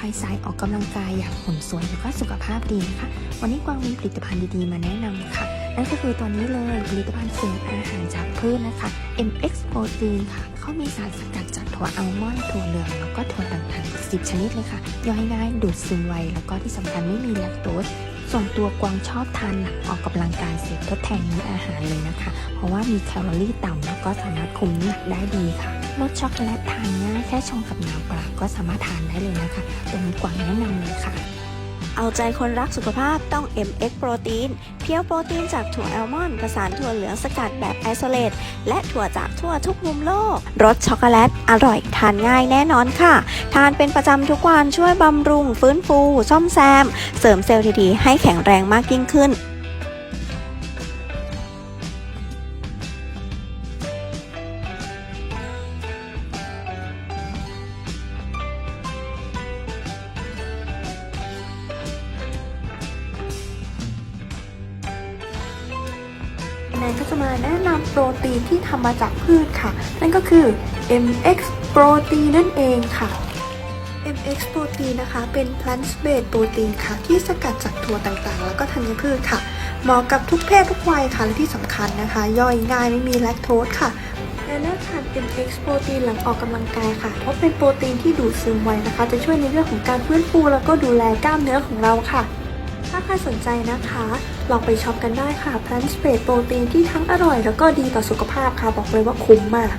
ใครสายออกกำลังกายอยากหุ่นสวยแล้วก็สุขภาพดีนะคะ วันนี้กวางมีผลิตภัณฑ์ดีๆ มาแนะนำค่ะ นั่นก็คือตัวนี้เลยผลิตภัณฑ์เสริมอาหารจากพืชนะคะ MX Protein ค่ะเขามีสารสกัดจากถั่วอัลมอนด์ถั่วเหลืองแล้วก็ถั่วต่างๆ10 ชนิดเลยค่ะ ย่อยง่ายดูดซึมไวแล้วก็ที่สำคัญไม่มีแลคโตส ส่วนตัวกวางชอบทานหนักออกกำลังกายเสร็จทดแทนมื้ออาหารเลยนะคะ เพราะว่ามีแคลอรี่ต่ำแล้วก็สามารถคุมน้ำหนักได้ดีค่ะรสช็อกโกแลตทานง่ายแค่ชงกับน้ำเปล่าก็สามารถทานได้เลยนะคะตรงนี้กวางแนะนำเลยค่ะ เอาใจคนรักสุขภาพต้อง MX โปรตีนเพียวโปรตีนจากถั่วแอลมอนด์ประสานถั่วเหลืองสกัดแบบไอโซเลตและถั่วจากทั่วทุกมุมโลก รสช็อกโกแลต อร่อยทานง่ายแน่นอนค่ะ ทานเป็นประจำทุกวันช่วยบำรุง ฟื้นฟู ซ่อมแซม เสริมเซลล์ดีๆให้แข็งแรงมากยิ่งขึ้น แนนก็จะมาแนะนำโปรตีนที่ทำมาจากพืชค่ะ นั่นก็คือ MX โปรตีนนั่นเองค่ะ MX โปรตีนนะคะ เป็น plant based โปรตีนค่ะ ที่สกัดจากถั่วต่างๆ แล้วก็ธัญพืชค่ะ เหมาะกับทุกเพศทุกวัยค่ะ และที่สำคัญนะคะ ย่อยง่ายไม่มีแลคโตสค่ะและเลือกทาน MX โปรตีนหลังออกกำลังกายค่ะ เพราะเป็นโปรตีนที่ดูดซึมไวนะคะ จะช่วยในเรื่องของการฟื้นฟูแล้วก็ดูแลกล้ามเนื้อของเราค่ะ ถ้าใครสนใจนะคะ ลองไปช็อปกันได้ค่ะพลันสเปรดโปรตีนที่ทั้งอร่อยแล้วก็ดีต่อสุขภาพค่ะ บอกเลยว่าคุ้มมาก